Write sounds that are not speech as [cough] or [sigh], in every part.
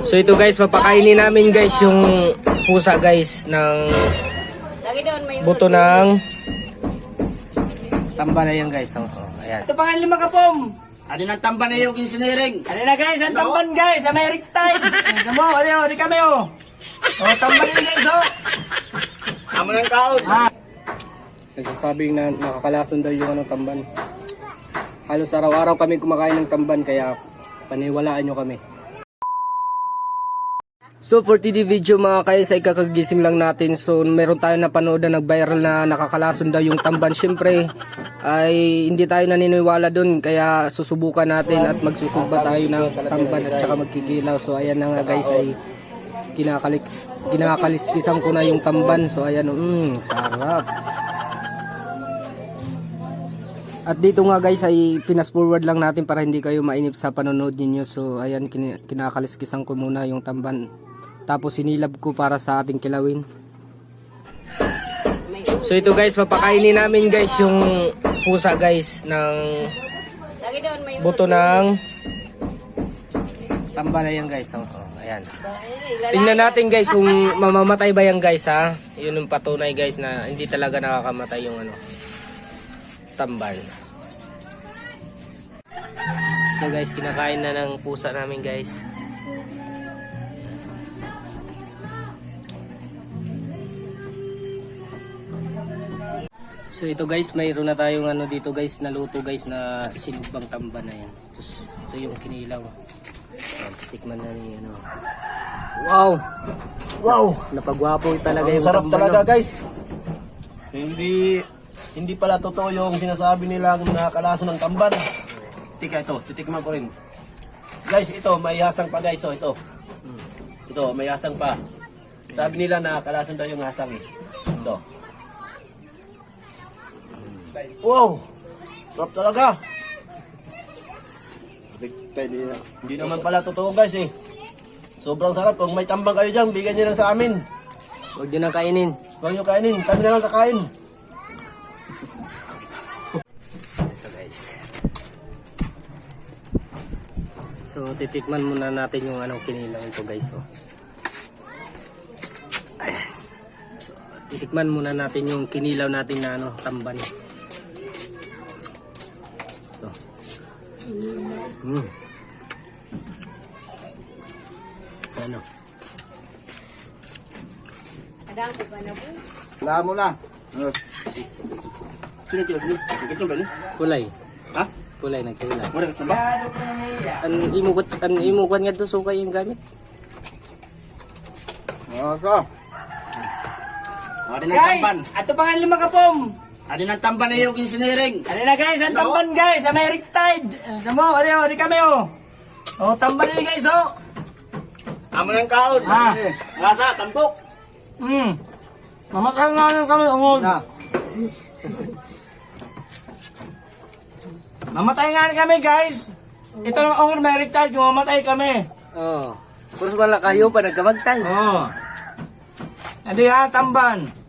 So ito guys, papakainin namin guys yung pusa guys ng Lagi doon may buto ng tamba na yan guys. Oh, oh, ayan. Ito pa nga lima kapom. Ano nang tamba na yung kinsinering? Ano na guys, ang tamban guys, na may riptide. Ano mo, ano, di kami oh. Oh, tamban din guys oh. Amo ng kaon. Ah, Nagsasabing na nakakalason daw yung ano, tamban. Halos araw-araw kami kumakain ng tamban kaya paniwalaan nyo kami. So for today video mga kaya sa ikakagising lang natin. So meron tayo napanood na nag-viral na nakakalason daw yung tamban. Syempre ay hindi tayo naniniwala dun. Kaya susubukan natin at magsusuba tayo ng tamban at saka magkikilaw. So ayan na nga guys ay kinakalik kinakaliskisan ko na yung tamban. So ayan mm, sarap. At dito nga guys ay pinas forward lang natin para hindi kayo mainip sa panonood ninyo. So ayan kin- kinakaliskisan ko muna yung tamban. Tapos sinilab ko para sa ating kilawin. So ito guys, papakainin namin guys yung pusa guys ng buto ng tamba na yan guys. Oh, oh, ayan. Ay, Tingnan natin guys kung mamamatay ba yan guys ha. Yun yung patunay guys na hindi talaga nakakamatay yung ano tamban. So guys, kinakain na ng pusa namin guys. So ito guys, mayroon na tayong ano dito guys, naluto guys na sinugbang tamban na yan. Tapos ito yung kinilaw. Ayan, titikman na ni ano. Wow! Wow! Napagwapo talaga Ang yung sarap tamban. talaga no? guys. Hindi hindi pala totoo yung sinasabi nila kung nakakalaso ng tamban. Tika ito, titikman ko rin. Guys, ito may hasang pa guys, oh ito. Ito, may hasang pa. Sabi nila nakakalason daw yung hasang eh. Ito. Wow! Sarap talaga. Hindi naman pala totoo guys eh. Sobrang sarap. Kung may tambang kayo dyan, bigyan nyo lang sa amin. Huwag nyo nang kainin. Huwag nyo kainin. Kami na lang kakain. Ito guys. So titikman muna natin yung anong kinilaw ito guys. Oh. So, titikman muna natin yung kinilaw natin na ano, tamban. Mm. Ano? Adang ko pa na po. Wala mo na. Sino ito? Sino? Ito ba ni? Kulay. Ha? Kulay nagkailaw. Wala ka samba? An imukot an imukan nga to sukay yung gamit. Aka. Ano ng guys, tamban? ito pa nga lima kapom. Ano ng tamban na yung kinsinering? Ano na guys, ang tamban guys, na may riptide. Ano mo, ano, di kami oh. Oh, tamban din guys oh. Amo ng kaon. Ah. Lasa, tampok. Hmm. Mamatay nga lang kami, ungod. Mamatay nga kami guys. Ito ng ungod may riptide, mamatay kami. Oh. Puros wala kayo pa nagkamagtay. Oh. Adi ha, tamban.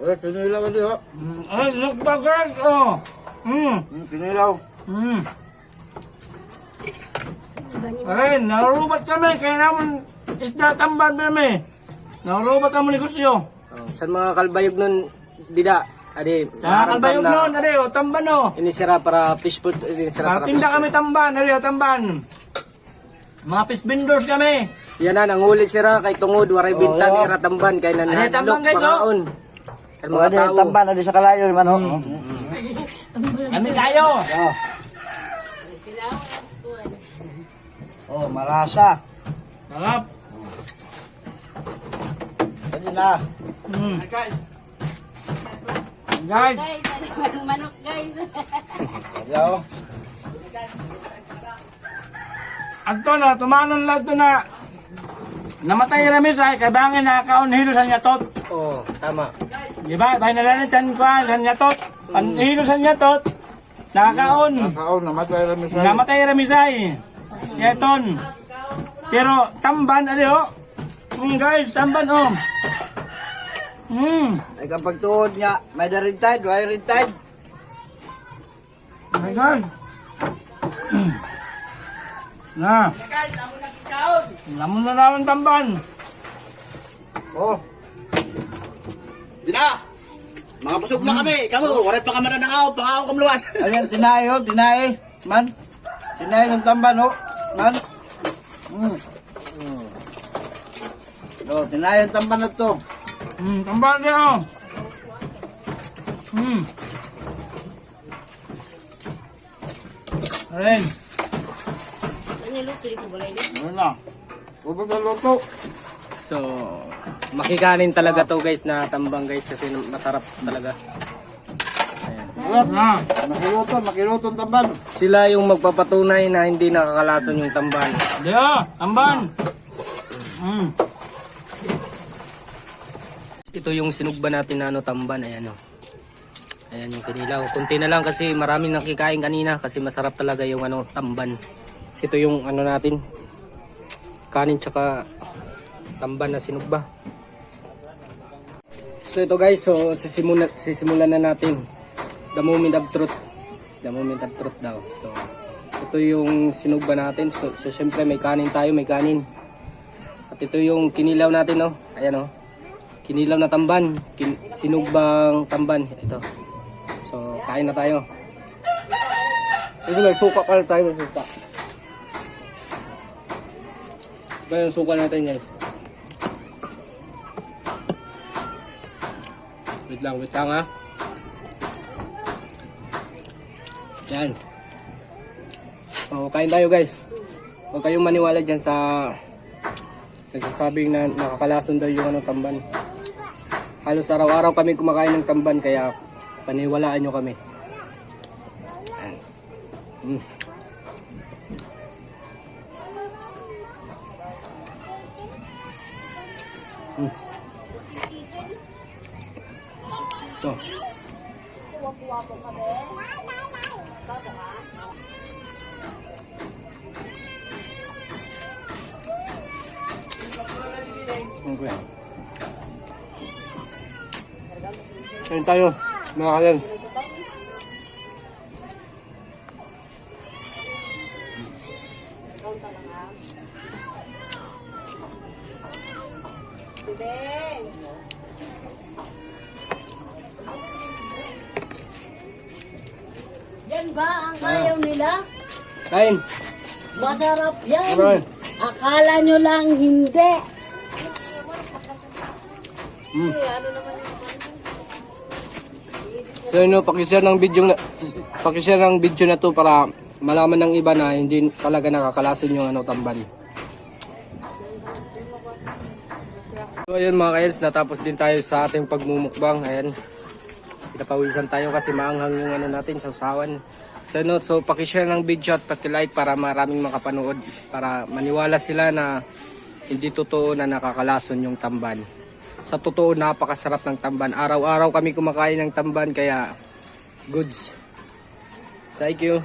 Eh, kinilaw ito. oh. Mm, Ay, nagbagal, oh. Hmm. Kinilaw. Hmm. Aray, narubat kami, kaya naman isda tamban kami. Narubat ang negosyo. Oh, sa mga kalbayog nun, dida, adi, Sa kalbayog na- noon, ari, oh, tamban oh. Inisira para fish food, inisira para Partinda kami tamban, ari, oh, tamban. Mga fish vendors kami. Yan na, nanghuli sira kay tungod, waray bintan, ira tamban, kay nanadlok, tamban, guys, oh? Kay mga tao. tamban na di sa kalayo man ho. Kami kayo. Oh, marasa. Sarap. Pwede na. Hmm. Guys. Guys, Guys, ano manok guys. Pwede ho. ato na, tumanon lang to na. Namatay rami sa kabangin na kaunhilo sa nyatot. Oh, tama. Di ba? Bahay na lang sa kwa, sa nyatot. Panhilo sa nyatot. Nakakaon. Kaon na matay rami sa. Namatay ramisay. Seton. Pero tamban ali ho. Mm, guys, tamban oh. Hmm. Ay kapag tuod niya, may da red tide, may red tide. Oh my God. [clears throat] Na. Lamon na naman tamban. Oh, Di na! Mga busog na kami! Kamu, waray pa kami na nangaw, pangaw kamluan! [laughs] ayan, tinay, oh, tinay. Man, tinay ng tamban, oh. Man. Mm. Mm. Oh, tinay ang tamban na to. Hmm, tamban din oh. Hmm. Ren. Ano yung luto dito balay? Ano na? Ubod na luto. So, makikanin talaga to guys na tambang guys kasi masarap talaga. Na. Makiluto, makiluto ang tamban. Sila yung magpapatunay na hindi nakakalason yung tamban. Oh, tamban. Hmm. Ito yung sinugba natin na ano tamban, ayan o. Ayan yung kinilaw. Kunti na lang kasi maraming nakikain kanina kasi masarap talaga yung ano tamban. Ito yung ano natin kanin tsaka tamban na sinugba. So ito guys, so sisimulan, sisimulan na natin. The moment of truth. The moment of truth daw. So ito yung sinugba natin. So, so syempre may kanin tayo, may kanin. At ito yung kinilaw natin, no? Ayan, oh. Kinilaw na tamban. Kin sinugbang tamban. Ito. So, kain na tayo. Ito lang, suka pala tayo. May suka. Ito yung suka natin, guys. Wait lang, wait lang, ha. Yan. So, kain tayo, guys. Huwag kayong maniwala dyan sa nagsasabing na nakakalason daw yung ano, tamban. Halos araw-araw kami kumakain ng tamban kaya paniwalaan nyo kami. Ayan. Mm. Mm. Ito. Okay. Kain tayo, mga kalens. Yan ba ang ayaw nila? Kain. Masarap yan. Alright. Akala nyo lang hindi. So yun, no, pakishare ng video na pakishare ng video na to para malaman ng iba na hindi talaga nakakalason yung ano tamban. So ayun mga kayens, natapos din tayo sa ating pagmumukbang. Ayan. Pinapawisan tayo kasi maanghang yung ano natin sa usawan. So, no, so pakishare ng video at pakilike para maraming makapanood para maniwala sila na hindi totoo na nakakalason yung tamban. Sa totoo, napakasarap ng tamban. Araw-araw kami kumakain ng tamban kaya goods. Thank you.